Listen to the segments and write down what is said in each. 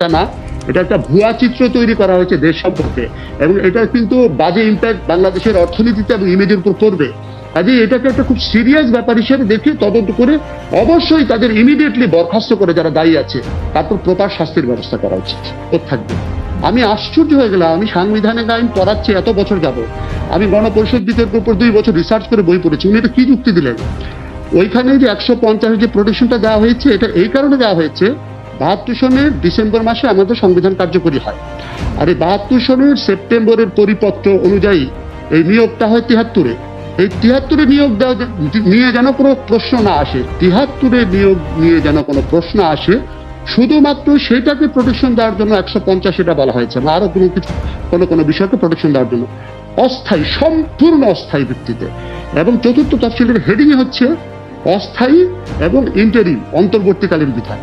না? এটা একটা ভুয়া চিত্র তৈরি করা হয়েছে দেশ সম্পর্কে। এবং এটা কিন্তু বাজে ইম্প্যাক্ট বাংলাদেশের অর্থনীতিতে এবং ইমেজের উপর কাজে এটাকে একটা খুব সিরিয়াস ব্যাপার হিসেবে দেখে তদন্ত করে অবশ্যই তাদের ইমিডিয়েটলি বরখাস্ত করে যারা দায়ী আছে, তারপর প্রপার শাস্তির ব্যবস্থা করা উচিত। থাকবে। আমি আশ্চর্য হয়ে গেলাম, আমি সাংবিধানিক আইন পড়াচ্ছি, এত বছর যাব আমি গণপরিষদ বিতর্কের উপর দুই বছর রিসার্চ করে বই পড়েছি, উনি এটা কি যুক্তি দিলেন? ওইখানে যে একশো পঞ্চাশের যে প্রোটেকশনটা দেওয়া হয়েছে, এটা এই কারণে দেওয়া হয়েছে বাহাত্তর সনের ডিসেম্বর মাসে আমাদের সংবিধান কার্যকরী হয়। আর এই বাহাত্তর সনের সেপ্টেম্বরের পরিপত্র অনুযায়ী এই নিয়োগটা হয় তিহাত্তরে। এই তিহাত্তরে নিয়োগ দেওয়া নিয়ে যেন কোনো প্রশ্ন না আসে, তিহাত্তরে নিয়োগ নিয়ে যেন কোনো প্রশ্ন আসে, শুধুমাত্র সেটাকে প্রোটেকশন দেওয়ার জন্য একশো পঞ্চাশ এটা বলা হয়েছে বা আরও কোনো কিছু কোনো কোনো বিষয়কে প্রোটেকশন দেওয়ার জন্য। অস্থায়ী, সম্পূর্ণ অস্থায়ী ভিত্তিতে। এবং চতুর্থ তফসিলের হেডিং হচ্ছে অস্থায়ী এবং ইন্টারিম অন্তর্বর্তীকালীন বিধান।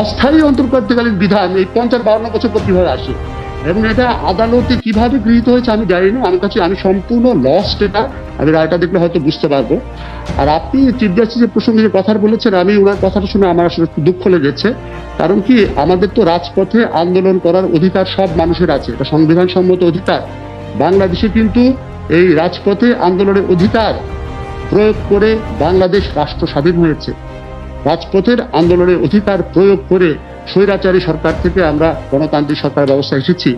অস্থায়ী অন্তর্বর্তীকালীন বিধান এই পঞ্চাশ বাউন্ন বছর পর কীভাবে আসে? এবং এটা আদালতে কীভাবে গৃহীত হয়েছে আমি জানি না আমার কাছে আমি সম্পূর্ণ লস্ট এটা। আমি রায়টা দেখলে হয়তো বুঝতে পারব। আর আপনি চিফ জাস্টিসের প্রসঙ্গে যে কথা বলেছেন আমি ওনার কথাটা শুনে আমার আসলে একটু দুঃখ লেগেছে। কারণ কি আমাদের তো রাজপথে আন্দোলন করার অধিকার সব মানুষের আছে। এটা সংবিধান সম্মত অধিকার। বাংলাদেশে কিন্তু এই রাজপথে আন্দোলনের অধিকার প্রয়োগ করে বাংলাদেশ রাষ্ট্র স্বাধীন হয়েছে। রাজপথের আন্দোলনের অধিকার প্রয়োগ করে স্বৈরাচারী সরকার থেকে আমরা গণতান্ত্রিক সরকার ব্যবস্থা এসেছি।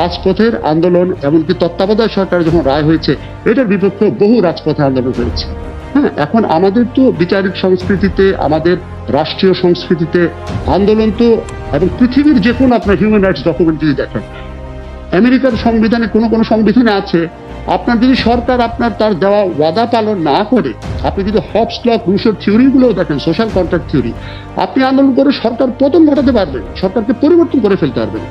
রাজপথের আন্দোলন এমনকি তত্ত্বাবধায়ক সরকার যখন রায় হয়েছে, এটার বিপক্ষে বহু রাজপথে আন্দোলন হয়েছে। হ্যাঁ এখন আমাদের তো বিচারিক সংস্কৃতিতে, আমাদের রাষ্ট্রীয় সংস্কৃতিতে আন্দোলন তো এবং পৃথিবীর যে কোনো আপনার হিউম্যান রাইটস ডকুমেন্ট যদি দেখেন, আমেরিকার সংবিধানে কোনো কোনো সংবিধানে আছে আপনার যদি সরকার আপনার তার দেওয়া ওয়াদা পালন না করে, আপনি যদি হবস লক রুশোর থিওরিগুলোও দেখেন সোশ্যাল কন্ট্রাক্ট থিওরি আপনি আন্দোলন করে সরকার পতন ঘটাতে পারবেন, সরকারকে পরিবর্তন করে ফেলতে পারবেন।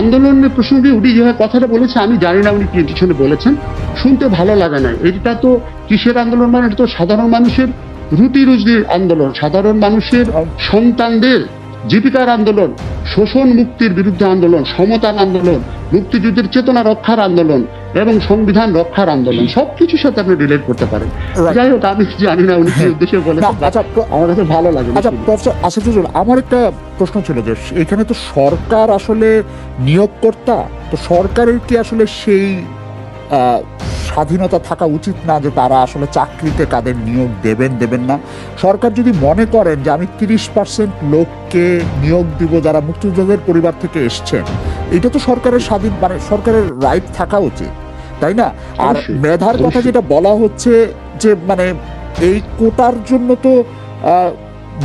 আন্দোলনের প্রসঙ্গে উনি যেভাবে কথাটা বলেছে, আমি জানি না উনি কি বলেছেন, শুনতে ভালো লাগে না। এটা তো কিসের আন্দোলন মানে এটা তো সাধারণ মানুষের রুটি রুজির আন্দোলন, সাধারণ মানুষের সন্তানদের জীবিকার আন্দোলন, শোষণ মুক্তির বিরুদ্ধে আন্দোলন, সমতার আন্দোলন, মুক্তিযুদ্ধের চেতনা রক্ষার আন্দোলন এবং সংবিধান রক্ষার আন্দোলন সবকিছুর সাথে আপনি রিলেট করতে পারেন। যাই হোক আমি জানি না উনি কি উদ্দেশ্যে বলেছেন না, আচ্ছা, তো- আমার কাছে ভালো লাগে আচ্ছা প্রফেসর আমার একটা প্রশ্ন ছিল যে এখানে তো সরকার আসলে নিয়োগকর্তা তো সরকারের কি আসলে সেই স্বাধীনতা থাকা উচিত না যে তারা আসলে চাকরিতে কাদের নিয়োগ দেবেন দেবেন না? সরকার যদি মনে করেন যে আমি তিরিশ পার্সেন্ট লোককে নিয়োগ দিব যারা মুক্তিযোদ্ধাদের পরিবার থেকে এসছেন এটা তো সরকারের স্বাধীন মানে সরকারের রাইট থাকা উচিত। তাই না? আর মেধার কথা যেটা বলা হচ্ছে যে মানে এই কোটার জন্য তো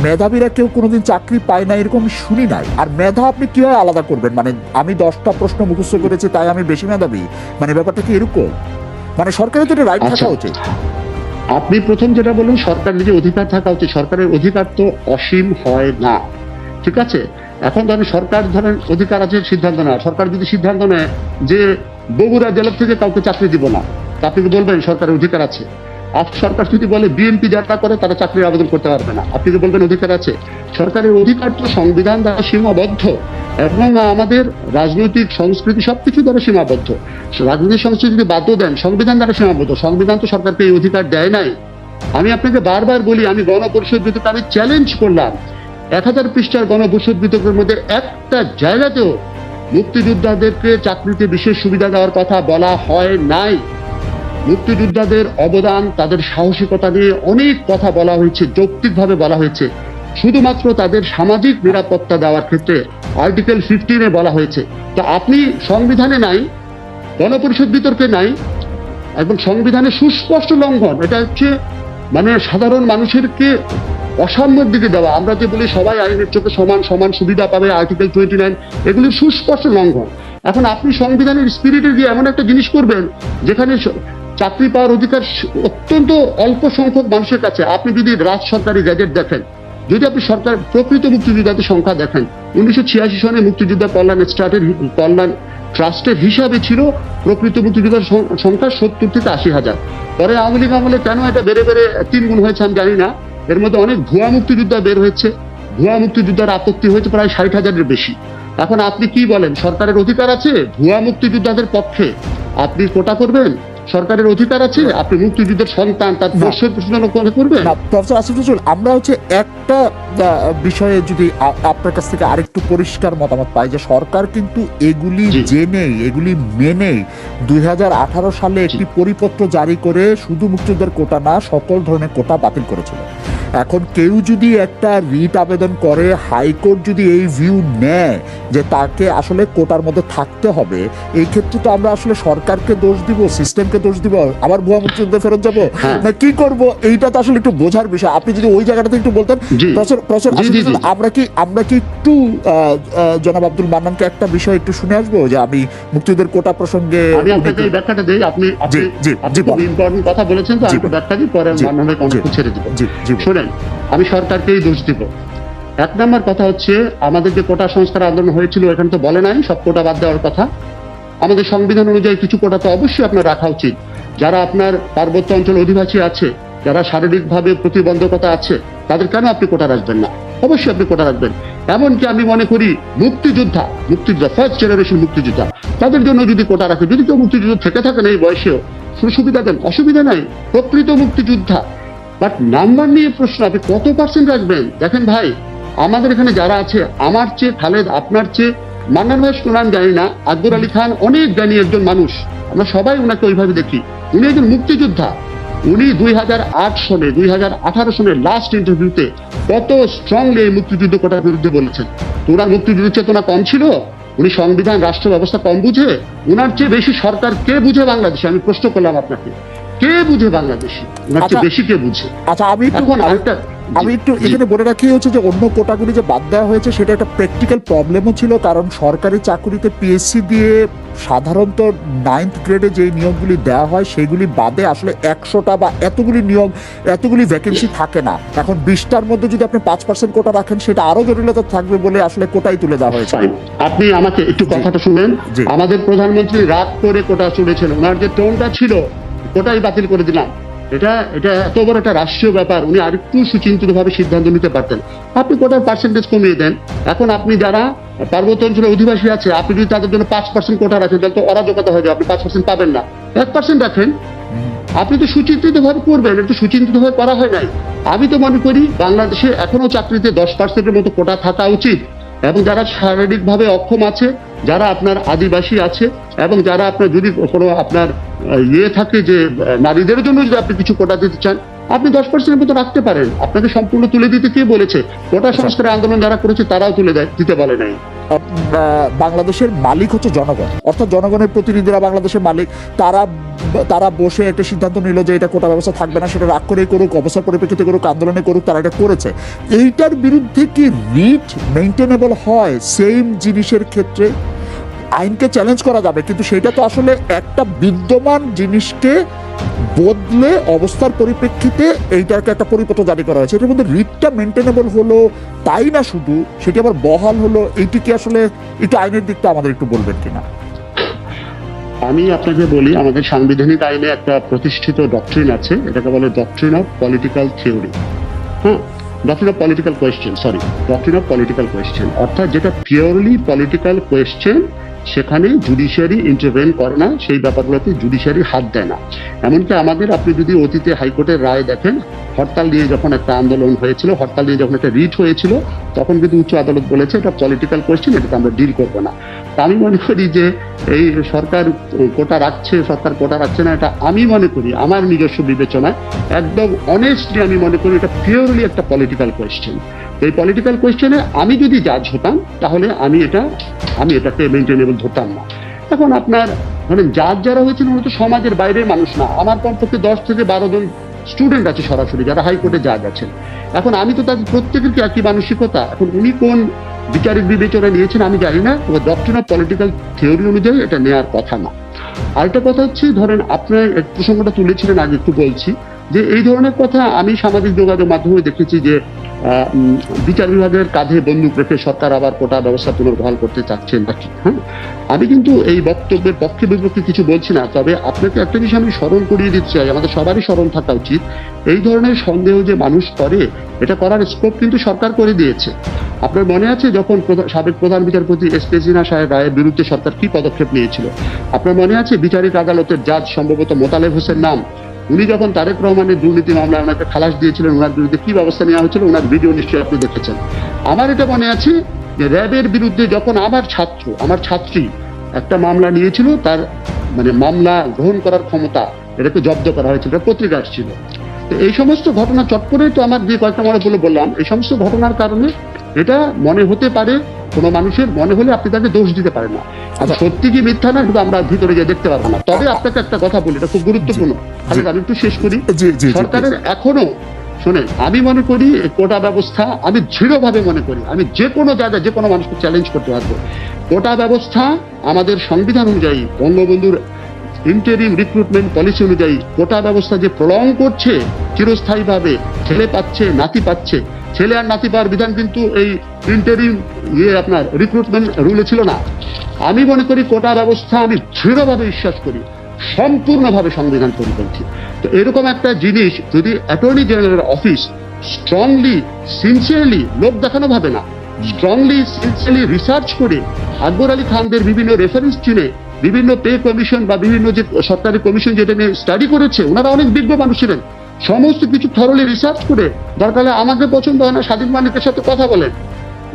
মেধাবীরা কেউ কোনোদিন চাকরি পায় না এরকম শুনি নাই। আর মেধা আপনি কীভাবে আলাদা করবেন? মানে আমি দশটা প্রশ্ন মুখস্থ করেছি তাই আমি বেশি মেধাবী। মানে ব্যাপারটা কি এরকম? মানে সরকারের তো রাইট আচ্ছা। থাকা উচিত। আপনি প্রথম যেটা বললেন সরকার নিজে অধিকার থাকা উচিত। সরকারের অধিকার তো অসীম হয় না। ঠিক আছে? এখন ধরেন সরকার ধরেন অধিকার আছে সিদ্ধান্ত নেওয়া সরকার যদি সিদ্ধান্ত নেয় যে বগুড়া জেলা থেকে কাউকে চাকরি দিব না। তা কি বলবেন, সরকারের অধিকার আছে? সরকার যদি বলে বিএনপি যাত্রা করে, তারা চাকরির আবেদন করতে পারবে না। আপনি কি বলবেন, অধিকার আছে? সরকারের অধিকার তো সংবিধান দ্বারা সীমাবদ্ধ। এবং আমাদের রাজনৈতিক সংস্কৃতি সবকিছু দ্বারা সীমাবদ্ধ। রাজনৈতিক সংস্কৃতি যদি বাধ্য দেন, সংবিধান দ্বারা সীমাবদ্ধ। সংবিধান তো সরকারকে এই অধিকার দেয় নাই। আমি আপনাকে বারবার বলি, আমি গণপরিষদ বিতর্কে আমি চ্যালেঞ্জ করলাম। এক হাজার পৃষ্ঠার গণপরিষদ বিতর্কের মধ্যে একটা জায়গাতেও মুক্তিযোদ্ধাদেরকে চাকরিতে বিশেষ সুবিধা দেওয়ার কথা বলা হয় নাই। মুক্তিযোদ্ধাদের অবদান, তাদের সাহসিকতা নিয়ে অনেক কথা বলা হয়েছে, যৌক্তিকভাবে বলা হয়েছে। শুধুমাত্র তাদের সামাজিক নিরাপত্তা দেওয়ার ক্ষেত্রে আর্টিকেল ফিফটিনে বলা হয়েছে। তো আপনি সংবিধানে নাই, গণপরিষদ বিতর্কে নাই, এবং সংবিধানের সুস্পষ্ট লঙ্ঘন, এটা হচ্ছে মানে সাধারণ মানুষেরকে অসাম্যের দিকে দেওয়া। আমরা যে বলি সবাই আইনের চোখে সমান সমান সুবিধা পাবে আর্টিকেল টোয়েন্টি নাইন এগুলি সুস্পষ্ট লঙ্ঘন। এখন আপনি সংবিধানের স্পিরিটে গিয়ে এমন একটা জিনিস করবেন, যেখানে চাকরি পাওয়ার অধিকার অত্যন্ত অল্প সংখ্যক মানুষের কাছে। আপনি যদি রাজ সরকারি গ্যাজেট দেখেন, যদি আপনি সরকার প্রকৃত মুক্তিযোদ্ধাদের সংখ্যা দেখেন, উনিশশো ছিয়াশি সনে মুক্তিযোদ্ধা কল্যাণ স্টার্টের কল্যাণ ট্রাস্টের হিসাবে ছিল প্রকৃত মুক্তিযোদ্ধার সংখ্যা সত্তর থেকে আশি হাজার। পরে আওয়ামী লীগ আমলে কেন এটা বেড়ে বেড়ে তিন গুণ হয়েছে আমি জানি না। এর মধ্যে অনেক ভুয়া মুক্তিযোদ্ধা বের হয়েছে। ভুয়া মুক্তিযোদ্ধার আপত্তি হয়েছে প্রায় ষাট হাজারের বেশি। এখন আপনি কি বলেন সরকারের অধিকার আছে ভুয়া মুক্তিযোদ্ধাদের পক্ষে? আপনি কোটা করবেন সরকারের অধিকার আছে আপনি মুক্তিযুদ্ধের সন্তান তার না। প্রশ্ন করবেন? প্রফেসর আসিফ নজরুল আমরা হচ্ছে একটা বিষয়ে যদি আপনার কাছ থেকে আরেকটু পরিষ্কার মতামত পাই যে সরকার কিন্তু এগুলি জি। জেনেই এগুলি মেনেই দুই সালে একটি পরিপত্র জারি করে শুধু মুক্তিযুদ্ধের কোটা না সকল ধরনের কোটা বাতিল করেছিল। এখন কেউ যদি একটা রিট আবেদন করে হাইকোর্ট যদি এই ভিউ নেয় যে তাকে আসলে কোটার মধ্যে থাকতে হবে এই ক্ষেত্রে তো আমরা আসলে সরকারকে দোষ দিব সিস্টেমকে দোষ দিব আবার ভুয়া মুক্তিযুদ্ধে ফেরত যাব? হ্যাঁ। না কি করব? এইটা তো আসলে একটু বোঝার বিষয়। আপনি যদি ওই জায়গাটাতে একটু বলতেন প্রফেসর প্রফেসর। আমরা কি আমরা কি একটু জনাব আব্দুল মান্নানকে একটা বিষয় একটু শুনে আসব যে আমি মুক্তিযুদ্ধের কোটা প্রসঙ্গে আমি আপনাকে এই ব্যাখ্যাটা দিই। আপনি। ইম্পর্টেন্ট কথা বলেছেন তো আমি ব্যাখ্যা দিই পরে ছেড়ে দিব। জি জি আমি সরকারকেই দোষ দিব। এক নম্বর কথা হচ্ছে, আমাদের যে কোটা সংস্কার আন্দোলন হয়েছিল, এখানে তো বলে নাই, সব কোটা বাদ দেওয়ার কথা। আমাদের সংবিধান অনুযায়ী কিছু কোটা তো অবশ্যই আপনার রাখা উচিত। যারা আপনার পার্বত্য অঞ্চল অধিবাসী আছে, যারা শারীরিকভাবে প্রতিবন্ধকতা আছে, তাদের কেন আপনি কোটা রাখবেন না? অবশ্যই আপনি কোটা রাখবেন। এমনকি আমি মনে করি, মুক্তিযোদ্ধা মুক্তিযোদ্ধা ফার্স্ট জেনারেশন মুক্তিযোদ্ধা, তাদের জন্য যদি কোটা রাখে, যদি কেউ মুক্তিযুদ্ধ থেকে থাকেন এই বয়সেও সুবিধা দেন? অসুবিধা নাই। প্রকৃত মুক্তিযোদ্ধা বাট নাম্বার নিয়ে প্রশ্ন আপনি কত পার্সেন্ট রাখবেন? দেখেন ভাই, আমাদের এখানে যারা আছে, আমার চেয়ে, খালেদ আপনার চেয়ে, মান্নান ভাই নাম জানি না, আকবর আলী খান অনেক জ্ঞানী একজন মানুষ। আমরা সবাই ওনাকে ওইভাবে দেখি। উনি একজন মুক্তিযোদ্ধা। উনি দুই হাজার আট সনে, দুই হাজার আঠারো সনের লাস্ট ইন্টারভিউতে কত স্ট্রংলি এই মুক্তিযুদ্ধ কটার বিরুদ্ধে বলেছেন। তো ওনার মুক্তিযুদ্ধের চেতনা কম ছিল? উনি সংবিধান, রাষ্ট্র ব্যবস্থা কম বুঝে? ওনার চেয়ে বেশি সরকার কে বুঝে বাংলাদেশে? আমি প্রশ্ন করলাম আপনাকে। কে বুঝে বাংলাদেশি? ওনার চেয়ে আচ্ছা। বেশি কে বুঝে? আচ্ছা আমি একটু এখন আরেকটা আমি একটু এখানে বলে রাখি হচ্ছে যে অন্য কোটাগুলি যে বাদ দেওয়া হয়েছে সেটা একটা প্র্যাকটিক্যাল প্রবলেমও ছিল কারণ সরকারি চাকুরিতে পিএসসি দিয়ে সাধারণত নাইন্থ গ্রেডে যে নিয়োগগুলি দেওয়া হয় সেগুলি বাদে আসলে একশোটা বা এতগুলি নিয়োগ এতগুলি ভ্যাকেন্সি থাকে না। এখন বিশটার মধ্যে যদি আপনি পাঁচ পার্সেন্ট কোটা রাখেন সেটা আরও জটিলতা থাকবে বলে আসলে কোটাই তুলে দেওয়া হয়েছে। আপনি আমাকে একটু কথাটা শুনেন। আমাদের প্রধানমন্ত্রী রাগ করে কোটা চলেছেন ওনার যে টোনটা ছিল কোটাই বাতিল করে দিলাম। এটা এটা এত বড় একটা রাষ্ট্রীয় ব্যাপার, উনি আরেকটু সুচিন্তিত ভাবে সিদ্ধান্ত নিতে পারতেন। আপনি কোটার পার্সেন্টেজ কমিয়ে দেন। এখন আপনি যারা পার্বত্য অঞ্চলে অধিবাসী আছে, আপনি যদি তাদের জন্য পাঁচ পার্সেন্ট কোটা রাখেন তাহলে তো অরাজকতা হয়ে যাবে, আপনি পাঁচ পার্সেন্ট পাবেন না। এক পার্সেন্ট রাখেন আপনি তো সুচিন্তিত ভাবে করবেন, এটা সুচিন্তিত ভাবে করা হয় নাই। আমি তো মনে করি, বাংলাদেশে এখনও চাকরিতে দশ পার্সেন্টের মতো কোটা থাকা উচিত। এবং যারা শারীরিকভাবে অক্ষম আছে যারা আপনার আদিবাসী আছে এবং যারা আপনার যদি কোনো আপনার ইয়ে থাকে যে নারীদের জন্য যদি আপনি কিছু কোটা দিতে চান আপনি দশ পার্সেন্টের মতো রাখতে পারেন। আপনাকে সম্পূর্ণ তুলে দিতে কে বলেছে? কোটা সংস্কার আন্দোলন যারা করেছে তারাও তুলে দেয় দিতে পারে নাই। বাংলাদেশের মালিক হচ্ছে জনগণ। অর্থাৎ জনগণের প্রতিনিধিরা বাংলাদেশের মালিক তারা তারা বসে একটা সিদ্ধান্ত নিল যে এটা কোটা ব্যবস্থা থাকবে না, সেটা রাগ করে করুক অবস্থার পরিপ্রেক্ষিতে করুক, আন্দোলনে করুক, তারা এটা করেছে। এইটার বিরুদ্ধে কি রিট মেনটেনেবল হয় সেম জিনিসের ক্ষেত্রে? আইনকে চ্যালেঞ্জ করা যাবে, কিন্তু সেটা তো আসলে একটা বিদ্যমান জিনিসকে বদলে অবস্থার পরিপ্রেক্ষিতে এইটাকে একটা পরিপত্র জারি করা হয়েছে। এটার মধ্যে রিটটা মেনটেনেবল হলো তাই না শুধু? সেটি আবার বহাল হলো? এইটি কি আসলে একটু আইনের দিকটা আমাদের একটু বলবেন কিনা? আমি আপনাকে বলি, আমাদের সাংবিধানিক আইনে একটা প্রতিষ্ঠিত ডক্ট্রিন আছে, এটাকে বলে ডক্ট্রিন অফ পলিটিক্যাল থিওরি হ্যাঁ doctrine of political question sorry doctrine of political question অর্থাৎ যেটা পিওরলি পলিটিক্যাল কোয়েশ্চেন সেখানে জুডিশিয়ারি ইন্টারভেন করে না, সেই ব্যাপারগুলোতে জুডিশিয়ারি হাত দেয় না। এমনকি আমাদের, আপনি যদি অতীতে হাইকোর্টের রায় দেখেন হরতাল দিয়ে যখন একটা আন্দোলন হয়েছিল, হরতাল দিয়ে যখন একটা রিট হয়েছিল, তখন কিন্তু উচ্চ আদালত বলেছে এটা পলিটিক্যাল কোয়েশ্চেন এটাকে আমরা ডিল করব না। আমি মনে করি যে এই সরকার কোটা রাখছে, সরকার কোটা রাখছে না, এটা আমি মনে করি আমার নিজস্ব বিবেচনায় একদম অনেস্টলি আমি মনে করি এটা পিওরলি একটা পলিটিক্যাল কোয়েশ্চেন এই পলিটিক্যাল কোয়েশ্চেনে আমি যদি জাজ হতাম, তাহলে আমি এটা, আমি এটাকে মেনটেনেবল ধরতাম না। এখন আপনার, ধরেন জাজ যারা হয়েছেন, ওরা তো সমাজের বাইরের মানুষ না। আমার কমপক্ষে দশ থেকে বারো জন স্টুডেন্ট আছে সরাসরি, যারা হাইকোর্টে জাজ আছেন। এখন আমি তো তাদের প্রত্যেকের একই মানসিকতা। এখন উনি কোন বিচারিক বিবেচনা নিয়েছেন আমি জানি না, তবে ডক্টর অফ পলিটিক্যাল থিওরি অনুযায়ী এটা নেওয়ার কথা না। আরেকটা কথা হচ্ছে, ধরেন আপনার প্রসঙ্গটা তুলেছিলেন, আগে একটু বলছি। যে এই ধরনের কথা আমি সামাজিক যোগাযোগ মাধ্যমে দেখেছি যে বিচার বিভাগের কাঁধে বন্দুক রেখে সরকার আবার কোটা ব্যবস্থা পুনর্বহাল করতে চাচ্ছেন নাকি হ্যাঁ? আমি কিন্তু এই বক্তব্যের পক্ষে বিপক্ষে কিছু বলছি না, তবে আপনাকে একটা বিষয় আমি স্মরণ করিয়ে দিতে চাই, আমাদের সবারই স্মরণ থাকা উচিত। এই ধরনের সন্দেহ যে মানুষ করে, এটা করার স্কোপ কিন্তু সরকার করে দিয়েছে। আপনার মনে আছে যখন সাবেক প্রধান বিচারপতি এস কে সিনহা সাহেব রায়ের বিরুদ্ধে সরকার কি পদক্ষেপ নিয়েছিল? আপনার মনে আছে বিচারিক আদালতের জাজ সম্ভবত মোতালেব হোসেন নাম উনি যখন তারেক রহমানের দুর্নীতি মামলায় ওনাকে খালাস দিয়েছিলেন, ওনার বিরুদ্ধে কি ব্যবস্থা নেওয়া হয়েছিল ওনার ভিডিও নিশ্চয়ই আপনি দেখেছেন। আমার এটা মনে আছে যে র্যাবের বিরুদ্ধে যখন আমার ছাত্র, আমার ছাত্রী একটা মামলা নিয়েছিল, তার মানে মামলা গ্রহণ করার ক্ষমতা এটাকে জব্দ করা হয়েছিল, এটা পত্রিকা আসছিল। তো এই সমস্ত ঘটনা চট করে তো আমার যে কয়েকটা মনে বলে বললাম, এই সমস্ত ঘটনার কারণে এটা মনে হতে পারে কোনো মানুষের মনে হলে আপনি তাকে দোষ দিতে পারেন না। আচ্ছা। সত্যি কি মিথ্যা না কিন্তু আমরা ভিতরে গিয়ে দেখতে পারব না। তবে আপনাকে একটা কথা বলি, এটা খুব গুরুত্বপূর্ণ। আমি একটু শেষ করি। সরকারের এখনও শোনেন আমি মনে করি কোটা ব্যবস্থা আমি দৃঢ়ভাবে মনে করি। আমি যে কোনো জায়গায় যে কোনো মানুষকে চ্যালেঞ্জ করতে পারব কোটা ব্যবস্থা আমাদের সংবিধান অনুযায়ী বঙ্গবন্ধুর ইন্টারিম রিক্রুটমেন্ট পলিসি অনুযায়ী কোটা ব্যবস্থা যে প্রলং করছে চিরস্থায়ীভাবে ছেলে পাচ্ছে নাতি পাচ্ছে ছেলে আর নাতি পাওয়ার বিধান কিন্তু এই ইন্টারিম ইয়ে আপনার রিক্রুটমেন্ট রুলে ছিল না। আমি মনে করি কোটা ব্যবস্থা আমি দৃঢ়ভাবে বিশ্বাস করি। সম্পূর্ণভাবে সংবিধান পরিপন্থী তো এরকম একটা জিনিস যদি attorney general office strongly sincerely লোক দেখানো ভাবে না স্ট্রংলি সিনসিয়ারলি রিসার্চ করে আকবর আলী খানদের বিভিন্ন রেফারেন্স চিনে, বিভিন্ন পে কমিশন বা বিভিন্ন যে সরকারি কমিশন যেটা নিয়ে স্টাডি করেছে, ওনারা অনেক বিজ্ঞ মানুষ ছিলেন। সমস্ত কিছু থরলি রিসার্চ করে দরকার আমাদের পছন্দ হয় না স্বাধীন মালিকের সাথে কথা বলেন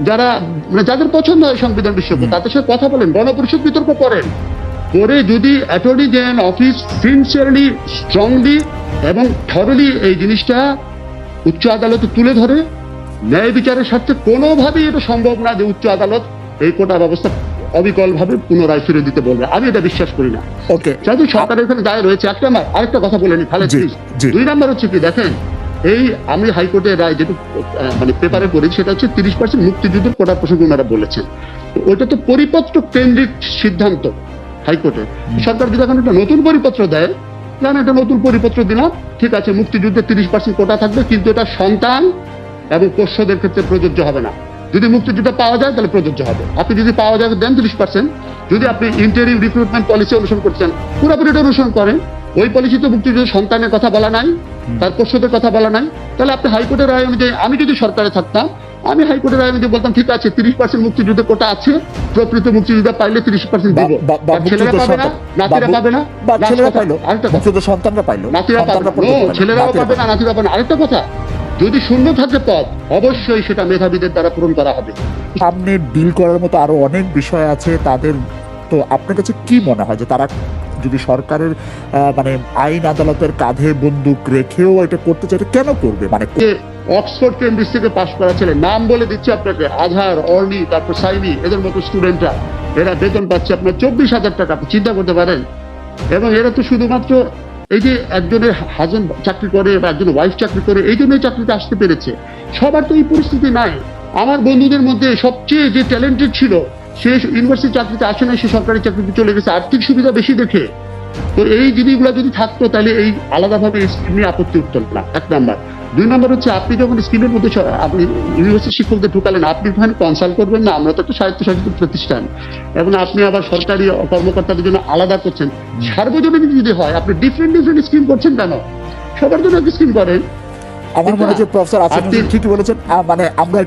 যারা মানে যাদের পছন্দ হয় সংবিধান বিশেষজ্ঞ, তাদের সাথে কথা বলেন, গণপরিষদ বিতর্ক করেন। করে যদি attorney general office sincerely strongly এবং থরলি এই জিনিসটা উচ্চ আদালতে তুলে ধরে ন্যায় বিচারের স্বার্থে কোনোভাবেই এটা সম্ভব না যে উচ্চ আদালত এই কোটা ব্যবস্থা অবিকলভাবে পুনরায় ফিরে দিতে বলবে। আমি এটা বিশ্বাস করি না। ওকে যেহেতু সরকারের এখানে দায় রয়েছে। একটা আমার আরেকটা কথা বলে নি খালেদ। দুই নাম্বার হচ্ছে কি দেখেন এই আমি হাইকোর্টের রায় যেটু মানে পেপারে পড়ি সেটা হচ্ছে তিরিশ পার্সেন্ট মুক্তিযুদ্ধের কোটার প্রসঙ্গে ওনারা বলেছেন। ওইটা তো পরিপত্র কেন্দ্রিক সিদ্ধান্ত। হাইকোর্টে। সরকার যদি এখন একটা নতুন পরিপত্র দেয় জান একটা নতুন পরিপত্র দিলাম ঠিক আছে মুক্তিযুদ্ধের তিরিশ পার্সেন্ট কোটা থাকবে কিন্তু এটা সন্তান এবং পোষ্যদের ক্ষেত্রে প্রযোজ্য হবে না। যদি মুক্তিযুদ্ধ পাওয়া যায় তাহলে প্রযোজ্য হবে। আপনি যদি পাওয়া যায় দেন তিরিশ পার্সেন্ট যদি আপনি ইন্টারিম রিক্রুটমেন্ট পলিসি অনুসরণ করছেন পুরোপুরি এটা অনুসরণ করেন। ওই পলিসি তো মুক্তিযুদ্ধ সন্তানের কথা বলা নাই তার পোষ্যদের কথা বলা নাই। তাহলে আপনি হাইকোর্টের রায় অনুযায়ী আমি যদি সরকারে থাকতাম আমি হাইকোর্টের রায় অনুযায়ী বলতাম ঠিক আছে তিরিশ পার্সেন্ট মুক্তিযুদ্ধ কোটা আছে প্রকৃত মুক্তিযুদ্ধ পাইলে তিরিশ পার্সেন্ট দিব। ছেলেরা পাবে না নাতিরা পাবে না ছেলেরা পাইলো আরেকটা কথা। সন্তানরা পাইলো নাতিরা পাবে। ছেলেরাও পাবে না নাতিরা পাবে না। আরেকটা কথা যদি শূন্য থাকে পদ অবশ্যই সেটা মেধাবীদের দ্বারা পূরণ করা হবে। সামনে ডিল করার মতো আরও অনেক বিষয় আছে তাদের তো আপনার কাছে কি মনে হয় যে তারা যদি সরকারের মানে আইন আদালতের কাঁধে বন্দুক রেখেও এটা করতে চায় এটা কেন করবে? মানে অক্সফোর্ড কেমব্রিজ থেকে পাশ করা ছেলে। নাম বলে দিচ্ছে আপনাকে আধার অর্নি তারপর সাইনি এদের মতো স্টুডেন্টরা এরা বেতন পাচ্ছে আপনার চব্বিশ হাজার টাকা, আপনি চিন্তা করতে পারেন। এবং এরা তো শুধুমাত্র এই যে একজনের হাজবেন্ড চাকরি করে বা একজন ওয়াইফ চাকরি করে, এই জন্যই চাকরিতে আসতে পেরেছে। সবার তো এই পরিস্থিতি নাই। আমার বন্ধুদের মধ্যে সবচেয়ে যে ট্যালেন্টেড ছিল, সে ইউনিভার্সিটি চাকরিতে আসে না সে সরকারি চাকরিতে চলে গেছে, আর্থিক সুবিধা বেশি দেখে। তো এই জিনিসগুলো যদি থাকতো, তাহলে এই আলাদাভাবে স্কিম নিয়ে আপত্তি উঠত না। এক নাম্বার। দুই নম্বর হচ্ছে আপনি যখন স্কিমের মধ্যে আপনি ইউনিভার্সিটি শিক্ষকদের ঢুকালেন আপনি ওখানে কনসাল্ট করবেন না আমরা তো একটা স্বায়ত্তশাসিত প্রতিষ্ঠান। এবং আপনি আবার সরকারি কর্মকর্তাদের জন্য আলাদা করছেন। সার্বজনীন যদি হয় আপনি ডিফারেন্ট ডিফারেন্ট স্কিম করছেন কেন? সবার জন্য স্কিম করেন। আমার মনে হচ্ছে প্রফেসর আপনি- ঠিকই বলেছেন মানে আমরা